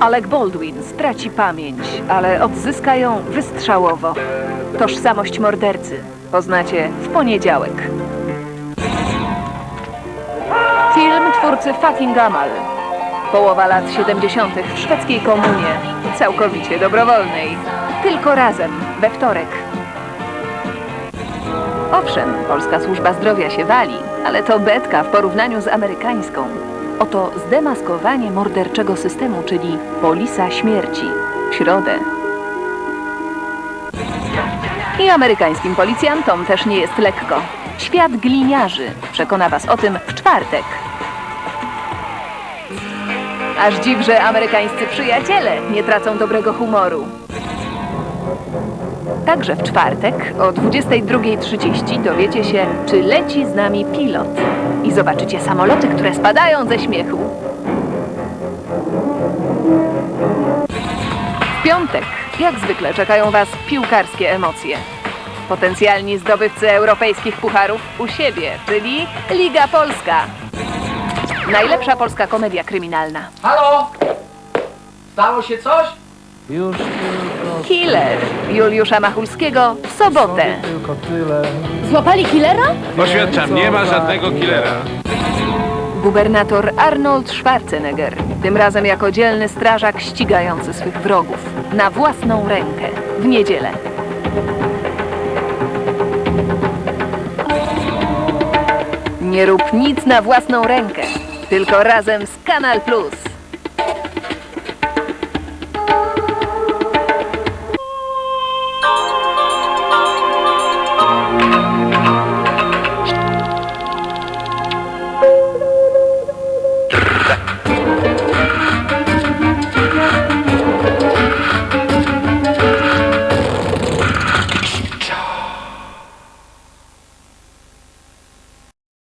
Alec Baldwin straci pamięć, ale odzyska ją wystrzałowo. Tożsamość mordercy poznacie w poniedziałek. Film twórcy Fucking Gamal. Połowa lat 70. w szwedzkiej komunie, całkowicie dobrowolnej. Tylko razem, we wtorek. Owszem, polska służba zdrowia się wali, ale to betka w porównaniu z amerykańską. Oto zdemaskowanie morderczego systemu, czyli polisa śmierci. W środę. I amerykańskim policjantom też nie jest lekko. Świat gliniarzy przekona was o tym w czwartek. Aż dziw, że amerykańscy przyjaciele nie tracą dobrego humoru. Także w czwartek o 22.30 dowiecie się, czy leci z nami pilot. I zobaczycie samoloty, które spadają ze śmiechu. W piątek, jak zwykle, czekają Was piłkarskie emocje. Potencjalni zdobywcy europejskich pucharów u siebie, czyli Liga Polska. Najlepsza polska komedia kryminalna. Halo? Stało się coś? Już tylko, Killer Juliusza Machulskiego w sobotę. tylko tyle. Złapali killera? Oświadczam, nie ma żadnego killera. Gubernator Arnold Schwarzenegger, tym razem jako dzielny strażak ścigający swych wrogów na własną rękę w niedzielę. Nie rób nic na własną rękę, tylko razem z Kanal Plus.